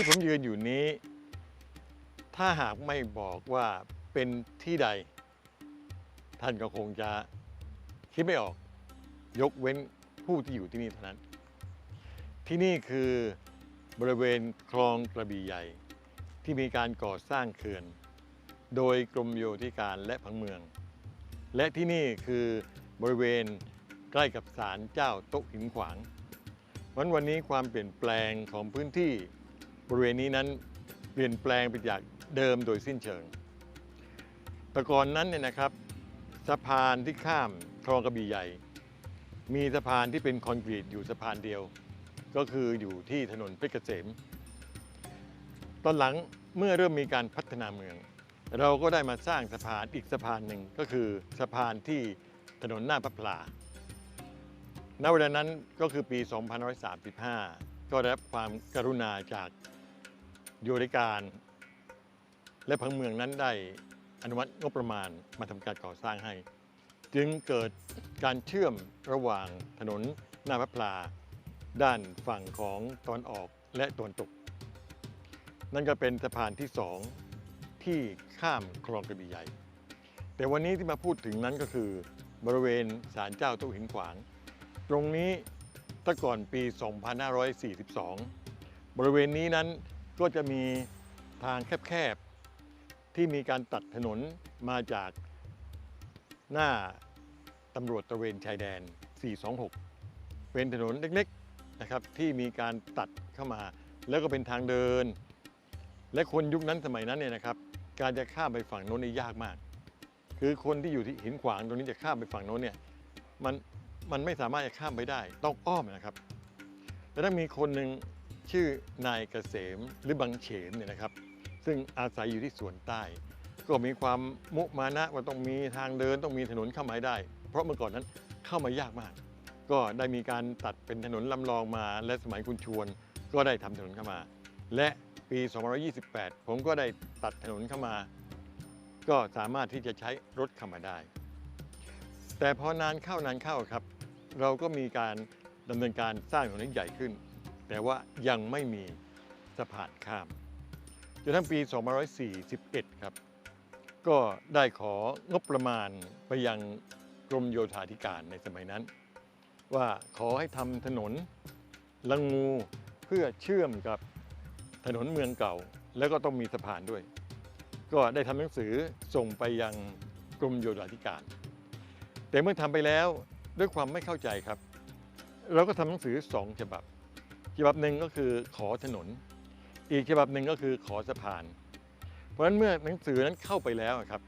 ที่ผมยืนอยู่นี้ ถ้าหากไม่บอกว่าเป็นที่ใด ท่านก็คงจะคิดไม่ออก ยกเว้นผู้ที่อยู่ที่นี่เท่านั้น ที่นี่คือบริเวณคลองกระบี่ใหญ่ ที่มีการก่อสร้างเขื่อน โดยกรมโยธิการและผังเมือง และที่นี่คือบริเวณใกล้กับศาลเจ้าโต๊ะหินขวางวันวันนี้ความเปลี่ยนแปลงของพื้นที่ บริเวณนี้นั้นเปลี่ยนแปลงไปจากเดิมโดยสิ้นเชิง แต่ก่อนนั้นเนี่ยนะครับสะพานที่ข้ามคลองกระบี่ใหญ่ มีสะพานที่เป็นคอนกรีตอยู่สะพานเดียว ก็คืออยู่ที่ถนนเพชรเกษม ตอนหลังเมื่อเริ่มมีการพัฒนาเมือง เราก็ได้มาสร้างสะพานอีกสะพานหนึ่งก็คือสะพานที่ถนนหน้าพระพลาณเวลานั้นก็คือปี 2535 ก็ได้รับความกรุณาจาก โยธิการ และพังเมืองนั้นได้อนุมัติงบประมาณมาทำการก่อสร้างให้ จึงเกิดการเชื่อมระหว่างถนนหน้าพระพลา ด้านฝั่งของตอนออกและตอนตก นั่นก็เป็นสะพานที่สองที่ข้ามคลองกระบี่ใหญ่ แต่วันนี้ที่มาพูดถึงนั้นก็คือบริเวณศาลเจ้าต๊ะหินขวาง ตรงนี้ตั้งก่อนปี 2542 บริเวณนี้นั้น ก็จะมีทางแคบๆ ที่มีการตัดถนนมาจากหน้าตำรวจตระเวนชายแดน 426 เป็นถนนเล็กๆนะครับที่มีการตัดเข้ามา แล้วก็เป็นทางเดิน และคนยุคนั้นสมัยนั้นเนี่ยนะครับ การจะข้ามไปฝั่งโน้นนี่ยากมาก คือคนที่อยู่ที่หินขวางตรงนี้จะข้ามไปฝั่งโน้นเนี่ยมันมันไม่สามารถจะข้ามไปได้ต้องอ้อมนะครับแต่ถ้ามีคนหนึ่ง ชื่อนายเกษมหรือบังเฉมเนี่ยนะครับ ซึ่งอาศัยอยู่ที่ส่วนใต้ ก็มีความมุมานะว่าต้องมีทางเดินต้องมีถนนเข้ามาได้ เพราะเมื่อก่อนนั้นเข้ามายากมาก ก็ได้มีการตัดเป็นถนนลำลองมา และสมัยคุณชวน ก็ได้ทำถนนเข้ามา และปี2528 ผมก็ได้ตัดถนนเข้ามา ก็สามารถที่จะใช้รถเข้ามาได้ แต่พอนานเข้านานเข้าครับ เราก็มีการดำเนินการสร้างถนนใหญ่ขึ้น แต่ว่ายังไม่มีสะพานข้ามจนทั้งปี 2541 ครับ ก็ได้ของบประมาณไปยังกรมโยธาธิการในสมัยนั้น ว่าขอให้ทำถนนลังงูเพื่อเชื่อมกับถนนเมืองเก่า แล้วก็ต้องมีสะพานด้วย ก็ได้ทำหนังสือส่งไปยังกรมโยธาธิการ แต่เมื่อทำไปแล้วด้วยความไม่เข้าใจครับ เราก็ทำหนังสือสองฉบับ ฉบับหนึ่งก็คือขอถนน อีกฉบับหนึ่งก็คือขอสะพาน เพราะฉะนั้นเมื่อหนังสือนั้นเข้าไปแล้วครับ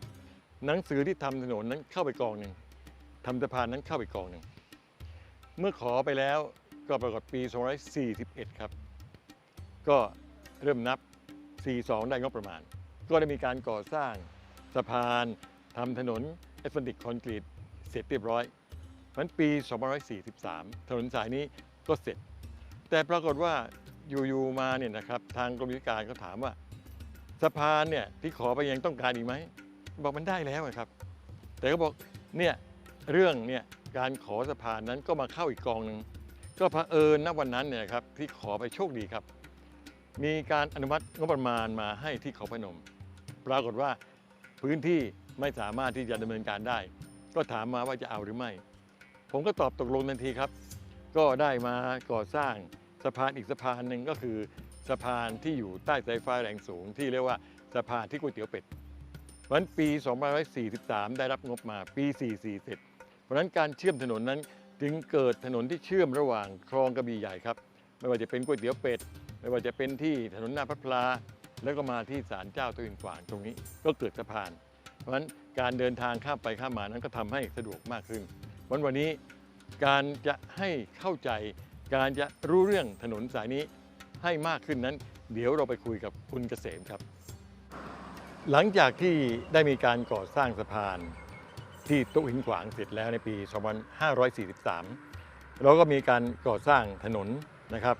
หนังสือที่ทำถนนนั้นเข้าไปกองหนึ่งทำสะพานนั้นเข้าไปกองหนึ่งเมื่อขอไปแล้วก็ปรากฏปี241 ครับ ก็เริ่มนับ 42 ได้งบประมาณ ก็ได้มีการก่อสร้างสะพานทำถนนเอสฟันติกคอนกรีตเสร็จเรียบร้อยเพราะฉะนั้นปี 243 ถนนสายนี้ก็เสร็จ แต่ปรากฏว่าอยู่ๆมาเนี่ยนะครับทางกรมวิการก็ถามว่าสะพานเนี่ยที่ขอไปยังต้องการอีกไหมบอกมันได้แล้วครับ แต่ก็บอกเนี่ยเรื่องเนี่ยการขอสะพานนั้นก็มาเข้าอีกกองหนึ่งก็เผอิญณวันนั้นเนี่ยครับที่ขอไปโชคดีครับ มีการอนุมัติงบประมาณมาให้ที่เขาพนม ปรากฏว่าพื้นที่ไม่สามารถที่จะดำเนินการได้ ก็ถามมาว่าจะเอาหรือไม่ ผมก็ตอบตกลงทันทีครับ ก็ได้มาก่อสร้างสะพานอีกสะพานหนึ่งก็คือ สะพานที่อยู่ใต้สายไฟแรงสูง ที่เรียกว่าสะพานที่ก๋วยเตี๋ยวเป็ดวันปี 2543 ได้รับงบมาปี 44 เสร็จ เพราะนั้นการเชื่อมถนนนั้นจึงเกิดถนนที่เชื่อมระหว่างคลองกระบี่ใหญ่ครับ ไม่ว่าจะเป็นก๋วยเตี๋ยวเป็ด ไม่ว่าจะเป็นที่ถนนหน้าพระพลา แล้วก็มาที่ศาลเจ้าตัวอินฝางตรงนี้ก็เกิดสะพาน เพราะฉะนั้นการเดินทางข้ามไปข้ามมานั้นก็ทำให้สะดวกมากขึ้น วันวันนี้ การจะให้เข้าใจ การจะรู้เรื่องถนนสายนี้ให้มากขึ้นนั้น เดี๋ยวเราไปคุยกับคุณเกษมครับ หลังจากที่ได้มีการก่อสร้างสะพานที่ต๊ะหินขวางเสร็จแล้วในปี 2543 เราก็มีการก่อสร้างถนนนะครับ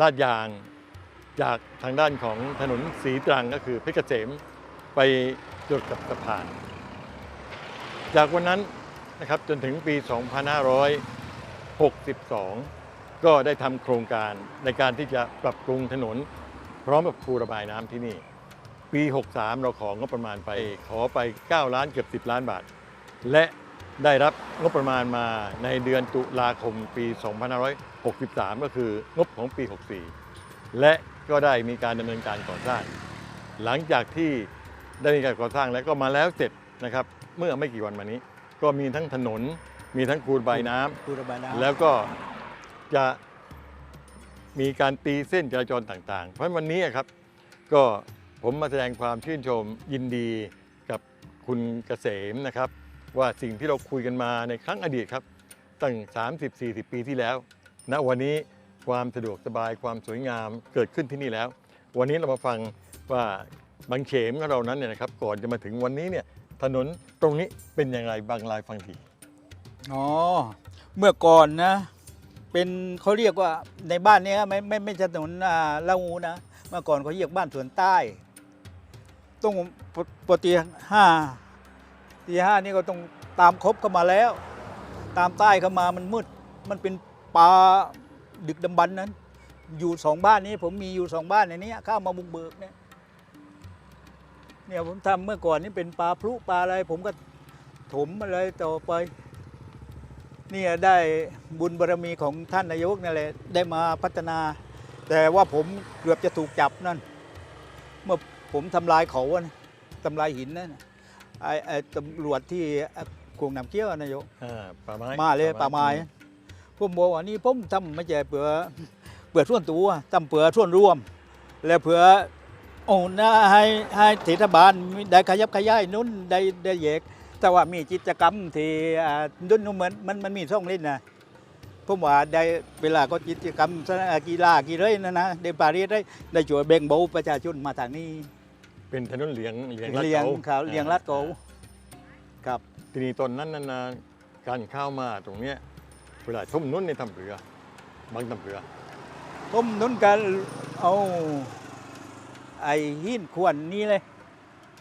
ลาดยางจากทางด้านของถนนสีตรังก็คือเพชรเกษมไปจดกับสะพาน จากวันนั้น นะครับจนถึงปี 2562 ก็ได้ทำโครงการในการที่จะปรับปรุงถนน พร้อมกับคูระบายน้ำที่นี่ ปี 63 เราของงบประมาณไปขอไป 9 ล้านเกือบ 10 ล้านบาท และได้รับงบประมาณมาในเดือนตุลาคมปี 2563 ก็คืองบของปี 64 และก็ได้มีการดำเนินการก่อสร้าง หลังจากที่ได้มีการก่อสร้างแล้วก็มาแล้วเสร็จนะครับ เมื่อไม่กี่วันมานี้ ก็มีทั้งถนน มีทั้งคูระบายน้ำคูระบายน้ำแล้วก็จะมีการตีเส้นจราจรต่างๆ เพราะฉะนั้นวันนี้ครับก็ผมมาแสดงความชื่นชมยินดีกับคุณเกษมนะครับ ว่าสิ่งที่เราคุยกันมาในครั้งอดีตครับ ตั้ง 30-40 ปีที่แล้วณวันนี้ความสะดวกสบายความสวยงามเกิดขึ้นที่นี่แล้ว วันนี้เรามาฟังว่าบางเขมของเรานั้นเนี่ยนะครับ ก่อนจะมาถึงวันนี้เนี่ย ถนนตรงนี้เป็นอย่างไรบางรายฟังทีอ๋อ เมื่อก่อนนะ เป็นเขาเรียกว่าในบ้านเนี้ยไม่ไม่ไม่ใช่ถนนอ่าละงูนะ เมื่อก่อนเขาเรียกบ้านสวนใต้ ต้องปปกติห้าตีห้านี่ก็ต้องตามครบเข้ามาแล้ว ตามใต้เข้ามามันมืด มันเป็นป่าดึกดำบรรนั้น อยู่สองบ้านนี้ผมมีอยู่สองบ้านในนี้ข้ามมาบุกเบิกเนี่ย เนี่ยผมทำเมื่อก่อนนี่เป็นปลาพลุปลาอะไร ผมก็ถมอะไรต่อไป เนี่ยได้บุญบารมีของท่านนายกนั่นแหละได้มาพัฒนา แต่ว่าผมเกือบจะถูกจับนั่น เมื่อผมทำลายเขาอะนะทำลายหินนั่นน่ะไอ้ไอ้ตำรวจที่กวงน้ำเกี้ยวอะนายกอ่าป่าไม้มาเลยป่าไม้ผมบอกว่านี่ผมทำไม่ใช่เผื่อเผื่อส่วนตัวทำเผื่อส่วนรวม และเผื่อ โอ้นะให้ให้เทศบาลได้ขยับขยายนู้นได้ได้แยก แต่ว่ามีกิจกรรมที่อ่าดุนเหมือนมันมันมีช่องเล่นนะผมว่าได้เวลาก็กิจกรรมสนามกีฬากีฬานะนะเดปารีสได้ได้ช่วยแบ่งเบาประชาชนมาทางนี้เป็นถนนเหลียงเหลียงลาดเลี้ยงเขาเขาเลี้ยงลัดเขาครับ ทีนี้ตอนนั้นนาการเข้ามาตรงเนี้ยเวลาชมนุ่นในทำเรือบางทำเรือผมนุนกันเอา ไอ้หินขวนนี้เลย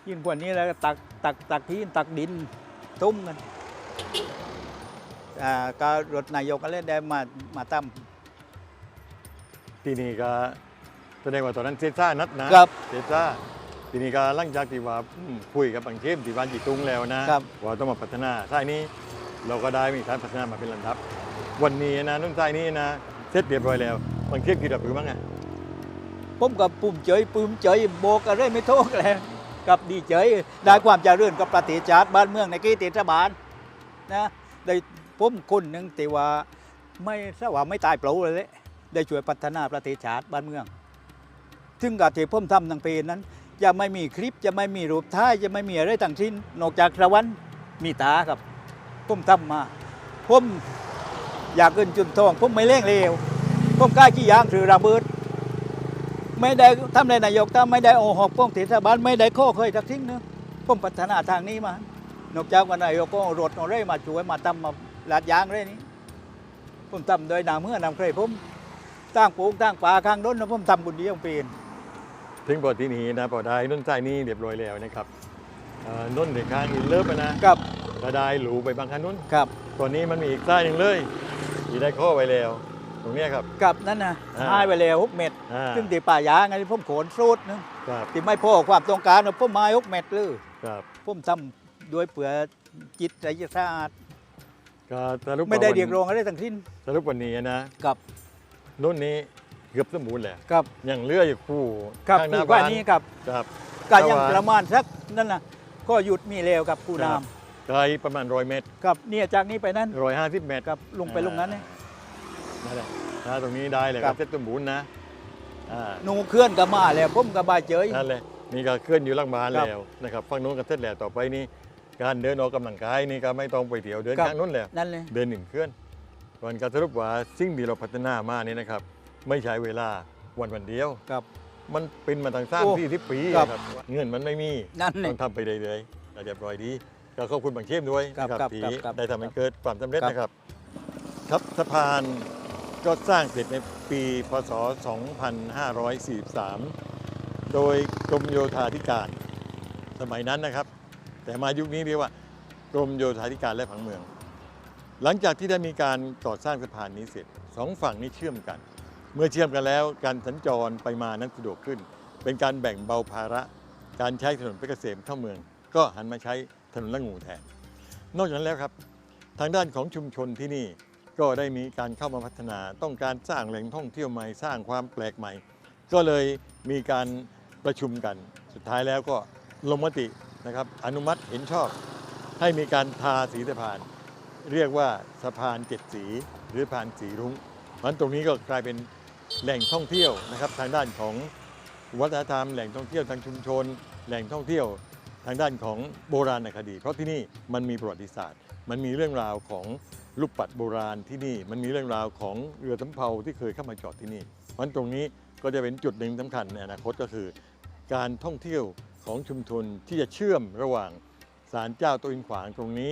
หินขวนนี้แล้วก็ตักตักตักหินตักดินตุ้มกันอ่าก็รถนายกก็เลยได้มามาตั้มทีนี้ก็แสดงว่าตอนนั้นเซซ่านัดนะครับ เซซ่าทีนี้ก็หลังจากที่ว่าอืมคุยกับบางเข้มที่บ้านจีตุงแล้วนะครับ ว่าต้องมาพัฒนาท่ายนี้เราก็ได้มีการพัฒนามาเป็นลำดับ วันนี้นะนุ่นท่ายนี้นะเสร็จเรียบร้อยแล้วบางเข้มกี่ดับหรือบ้างไง ผมกับปุ่มเจยปืมเจยโบกอะไรไม่โทษแล้วกับดีเจยได้ความเจริญกับประเทศชาติบ้านเมืองในกีติเทศบาลนะได้ผมคนหนึ่งแต่ว่าไม่สว่าไม่ตายเปล่าเลยได้ช่วยพัฒนาประเทศชาติบ้านเมืองถึงกับที่ผมทำทางเพจนั้นจะไม่มีคลิปจะไม่มีรูปท้ายจะไม่มีอะไรทั้งสิ้นนอกจากสวรรค์มีตาครับผมทำมาผมอยากเกินจุนทองผมไม่เล่งเลวผมกล้าขี้ยางถือระเบิด ไม่ได้ทำในนายกถ้าไม่ได้โอหอกป้องเทศบาลไม่ได้ข้อเคยทักทิ้งเนอะผมพัฒนาทางนี้มานอกจากวันนายกก็เอารถเอาเร่มาช่วยมาทำมาลาดยางเร่นี้ผมทำโดยนำเมื่อนำใครผมตั้งปลูกตั้งป่าข้างด้นนะผมทำบุญเดียวปีนถึงบทที่นี้นะพอได้นุ่นท่ายนี้เรียบร้อยแล้วนะครับเอ่อนุ่นเด็กข้างอินเลิฟอะนะครับก็ได้หลูไปบางคันนุ่นครับตอนนี้มันมีอีกท่ายหนึ่งเลยที่ได้ข้อไว้แล้ว ตรงเนี้ยครับ กับนั่นนะอ่าให้ไปแล้วหกเม็ดอ่า ซึ่งตีป่ายางไงผมโขนสูดนึงครับที่ไม่พอความต้องการนะผมมาหกเม็ดเลยครับผมทำด้วยเปลือจิตใจสะอาดก็สรุปไม่ได้ว่าวันเรียกร้องอะไรทั้งสิ้นสรุปวันนี้นะกับนุ่นนี้เกือบสมบูรณ์แล้วกับยังเหลืออยู่คู่กับข้างหน้าผู้ว่าบ้านนี้กับครับก็ยังแต่ว่าประมาณสักนั่นนะก็หยุดมีแล้วกับผู้ครันาบมไกลประมาณร้อยเมตรกับเนี่ยจากนี้ไปนั่น ร้อยห้าสิบเมตรกับลงไปลงนั้นเนี่ย นั่นแหละนะตรงนี้ได้เลยคครัรับ บเสร็จสมบูรณ์นะอ่าหนูเคลื่อนกับมาแล้วผมกับบายเจย นั่นเลยนี่ก็เคลื่อนอยู่หล่างบ้านครับแล้วนะครับฝั่งนู้นก็เสร็จแล้วต่อไปนี่การเดินออกกำลังกายนี่ก็ไม่ต้องไปเที่ยวเดินครับ ข้างนู้นแล้ว นั่นเลย เดินหนึ่งเคลื่อนวันการสรุปว่าสิ่งที่เราพัฒนามานี่นะครับ ไม่ใช้เวลาวันวันเดียวกับ มันเป็นมาตั้งสามโอ้สี่สิบปีครับครับเงินมันไม่มีนั่นเลต้ยองทำไปเรื่อยๆก็เรียบร้อยดีก็ขอบคุณบางเข้มด้วยครับนะครับครับที่ครับได้ทำให้เกิดความสำเร็จครับ นะครับ ครับสะพาน ก็สร้างเสร็จในปีพศ 2543 โดยกรมโยธาธิการสมัยนั้นนะครับ แต่มายุคนี้เรียกว่ากรมโยธาธิการและผังเมือง หลังจากที่ได้มีการก่อสร้างสะพานนี้เสร็จสองฝั่งนี้เชื่อมกัน เมื่อเชื่อมกันแล้วการสัญจรไปมานั้นสะดวกขึ้น เป็นการแบ่งเบาภาระ การใช้ถนนเพชรเกษมเข้าเมือง ก็หันมาใช้ถนนละงูแทน นอกจากนั้นแล้วครับ ทางด้านของชุมชนที่นี่ ก็ได้มีการเข้ามาพัฒนาต้องการสร้างแหล่งท่องเที่ยวใหม่สร้างความแปลกใหม่ ก็เลยมีการประชุมกัน สุดท้ายแล้วก็ลงมตินะครับอนุมัติเห็นชอบ ให้มีการทาสีสะพาน เรียกว่าสะพานเจ็ดสี หรือสะพานสีรุ้งมันตรงนี้ก็กลายเป็นแหล่งท่องเที่ยวนะครับ ทางด้านของวัฒนธรรมแหล่งท่องเที่ยวทางชุมชน แหล่งท่องเที่ยวทางด้านของโบราณคดี เพราะที่นี่มันมีประวัติศาสตร์ มันมีเรื่องราวของ ลูกปัดโบราณที่นี่ มันมีเรื่องราวของเรือสำเภาที่เคยเข้ามาจอดที่นี่เพราะฉะนั้นตรงนี้ก็จะเป็นจุดหนึ่งสำคัญในอนาคตก็คือ การท่องเที่ยวของชุมชนที่จะเชื่อมระหว่างศาลเจ้าตัวอินขวางตรงนี้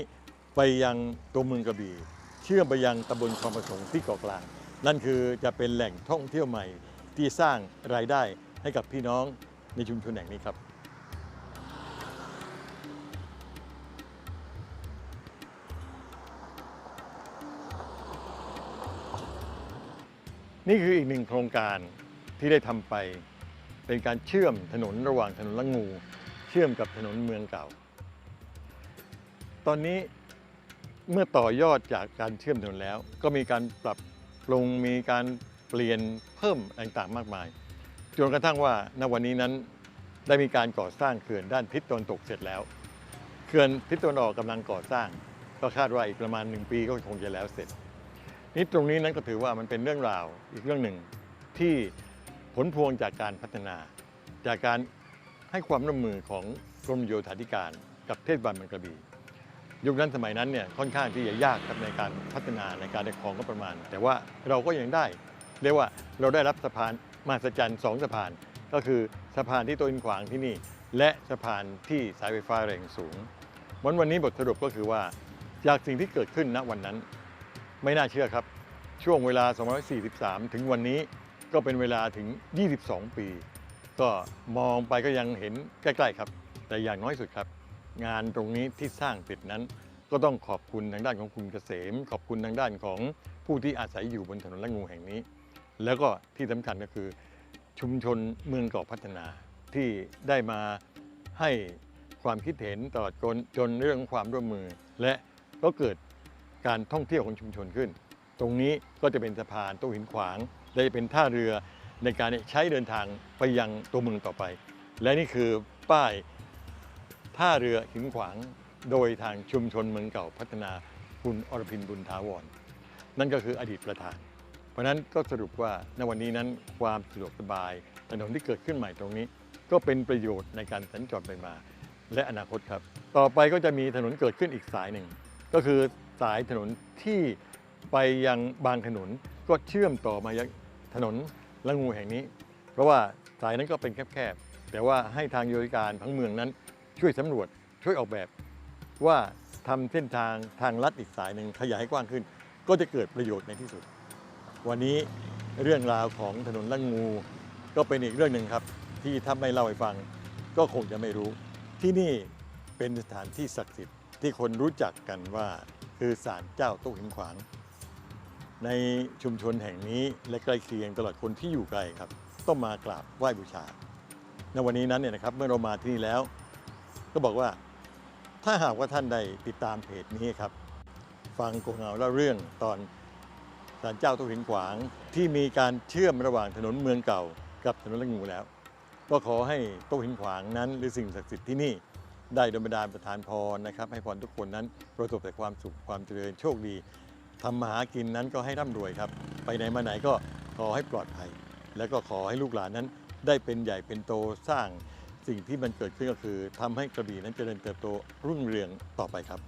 ไปยังตัวเมืองกระบี่ เชื่อมไปยังตำบลคลองประสงค์ที่เกาะกลาง นั่นคือจะเป็นแหล่งท่องเที่ยวใหม่ที่สร้างรายได้ให้กับพี่น้องในชุมชนแห่งนี้ครับ นี่คืออีกหนึ่งโครงการที่ได้ทำไป เป็นการเชื่อมถนนระหว่างถนนละงู เชื่อมกับถนนเมืองเก่า ตอนนี้เมื่อต่อยอดจากการเชื่อมถนนแล้ว ก็มีการปรับปรุงมีการเปลี่ยนเพิ่มต่างๆมากมายจนกระทั่งว่าณวันนี้นั้นได้มีการก่อสร้างเขื่อนด้านทิศตะวันตกเสร็จแล้วเขื่อนทิศตะวันออกกำลังก่อสร้าง ก็คาดว่าอีกประมาณหนึ่งปีก็คงจะแล้วเสร็จ นี่ตรงนี้นั้นก็ถือว่ามันเป็นเรื่องราวอีกเรื่องหนึ่งที่ผลพวงจากการพัฒนา จากการให้ความร่วมมือของกรมโยธาธิการ กับเทศบาลเมืองกระบี่ยุคนั้นสมัยนั้นเนี่ยค่อนข้างที่จะยากครับในการพัฒนาในการได้ของก็ประมาณ แต่ว่าเราก็ยังได้เรียกว่าเราได้รับสะพานมหัศจรรย์สองสะพาน ก็คือสะพานที่ตัวอินขวางที่นี่ และสะพานที่สายไฟฟ้าแรงสูง วันวันนี้บทสรุปก็คือว่าจากสิ่งที่เกิดขึ้นณวันนั้น ไม่น่าเชื่อครับ ช่วงเวลา 243 ถึงวันนี้ก็เป็นเวลาถึง 22 ปี ก็มองไปก็ยังเห็นใกล้ ๆ ครับ แต่อย่างน้อยสุดครับ งานตรงนี้ที่สร้างเสร็จนั้น ก็ต้องขอบคุณทางด้านของคุณเกษม ขอบคุณทางด้านของผู้ที่อาศัยอยู่บนถนนละงูแห่งนี้ แล้วก็ที่สำคัญก็คือ ชุมชนเมืองเกาะพัฒนาที่ได้มาให้ความคิดเห็นตลอดจนจนเรื่องของความร่วมมือ และก็เกิด การท่องเที่ยวของชุมชนขึ้น ตรงนี้ก็จะเป็นสะพานโต้หินขวางและจะเป็นท่าเรือในการใช้เดินทางไปยังตัวเมืองต่อไป และนี่คือป้ายท่าเรือหินขวางโดยทางชุมชนเมืองเก่าพัฒนาคุณอรพินบุญทาวร นั่นก็คืออดีตประธาน เพราะนั้นก็สรุปว่าในวันนี้นั้นความสะดวกสบายถนนที่เกิดขึ้นใหม่ตรงนี้ ก็เป็นประโยชน์ในการสัญจรไปมา และอนาคตครับ ต่อไปก็จะมีถนนเกิดขึ้นอีกสายหนึ่ง ก็คือ สายถนนที่ไปยังบางขนุนก็เชื่อมต่อมายังถนนละงูแห่งนี้ เพราะว่าสายนั้นก็เป็นแคบๆ แต่ว่าให้ทางโยธการทั้งเมืองนั้นช่วยสำรวจช่วยออกแบบ ว่าทำเส้นทางทางลัดอีกสายหนึ่งขยายให้กว้างขึ้น ก็จะเกิดประโยชน์ในที่สุด วันนี้เรื่องราวของถนนละงู ก็เป็นอีกเรื่องหนึ่งครับ ที่ถ้าไม่เล่าให้ฟัง ก็คงจะไม่รู้ ที่นี่เป็นสถานที่ศักดิ์สิทธิ์ที่คนรู้จักกันว่า คือศาลเจ้าโต๊ะหินขวาง ในชุมชนแห่งนี้และใกล้เคียงตลอดคนที่อยู่ไกลครับ ต้องมากราบไหว้บูชาในวันนี้นั้นเนี่ยนะครับเมื่อเรามาที่นี่แล้ว ก็บอกว่าถ้าหากว่าท่านได้ติดตามเพจนี้ครับ ฟังโกงเงาเล่าเรื่องตอนศาลเจ้าโต๊ะหินขวาง ที่มีการเชื่อมระหว่างถนนเมืองเก่า กับถนนละงูแล้ว ก็ขอให้โต๊ะหินขวางนั้นหรือสิ่งศักดิ์สิทธิ์ที่นี่ ได้ดลบันดาลประทานพรนะครับ ให้พรทุกคนนั้นประสบแต่ความสุขความเจริญโชคดีทำมาหากินนั้นก็ให้ร่ำรวยครับ ไปไหนมาไหนก็ขอให้ปลอดภัย แล้วก็ขอให้ลูกหลานนั้น ได้เป็นใหญ่เป็นโตสร้างสิ่งที่มันเกิดขึ้นก็คือทำให้กระบี่นั้นเจริญเติบโตรุ่งเรืองต่อไปครับ